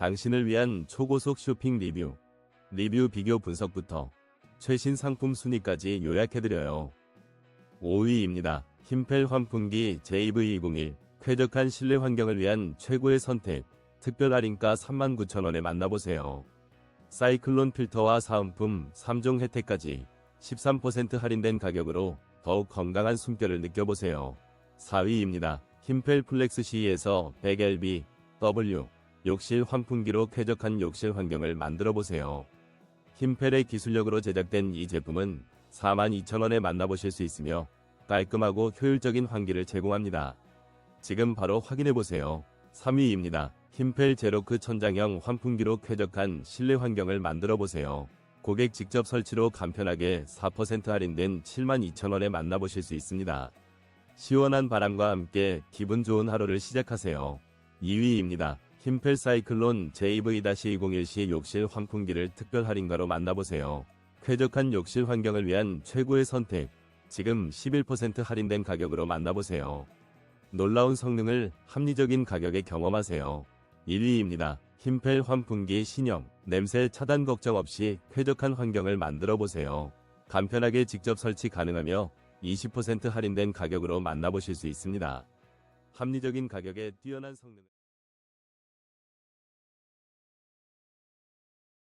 당신을 위한 초고속 쇼핑 리뷰, 리뷰 비교 분석부터 최신 상품 순위까지 요약해드려요. 5위입니다. 힘펠 환풍기 JV201 쾌적한 실내 환경을 위한 최고의 선택 특별 할인가 39,000원에 만나보세요. 사이클론 필터와 사은품 3종 혜택까지 13% 할인된 가격으로 더욱 건강한 숨결을 느껴보세요. 4위입니다. 힘펠 플렉스 C에서 100LB W 욕실 환풍기로 쾌적한 욕실 환경을 만들어 보세요. 힘펠의 기술력으로 제작된 이 제품은 42,000원에 만나보실 수 있으며 깔끔하고 효율적인 환기를 제공합니다. 지금 바로 확인해 보세요. 3위입니다. 힘펠 제로크 천장형 환풍기로 쾌적한 실내 환경을 만들어 보세요. 고객 직접 설치로 간편하게 4% 할인된 72,000원에 만나보실 수 있습니다. 시원한 바람과 함께 기분 좋은 하루를 시작하세요. 2위입니다. 힘펠 사이클론 JV-201C 욕실 환풍기를 특별 할인가로 만나보세요. 쾌적한 욕실 환경을 위한 최고의 선택. 지금 11% 할인된 가격으로 만나보세요. 놀라운 성능을 합리적인 가격에 경험하세요. 1위입니다. 힘펠 환풍기 신형, 냄새 차단 걱정 없이 쾌적한 환경을 만들어 보세요. 간편하게 직접 설치 가능하며 20% 할인된 가격으로 만나보실 수 있습니다. 합리적인 가격에 뛰어난 성능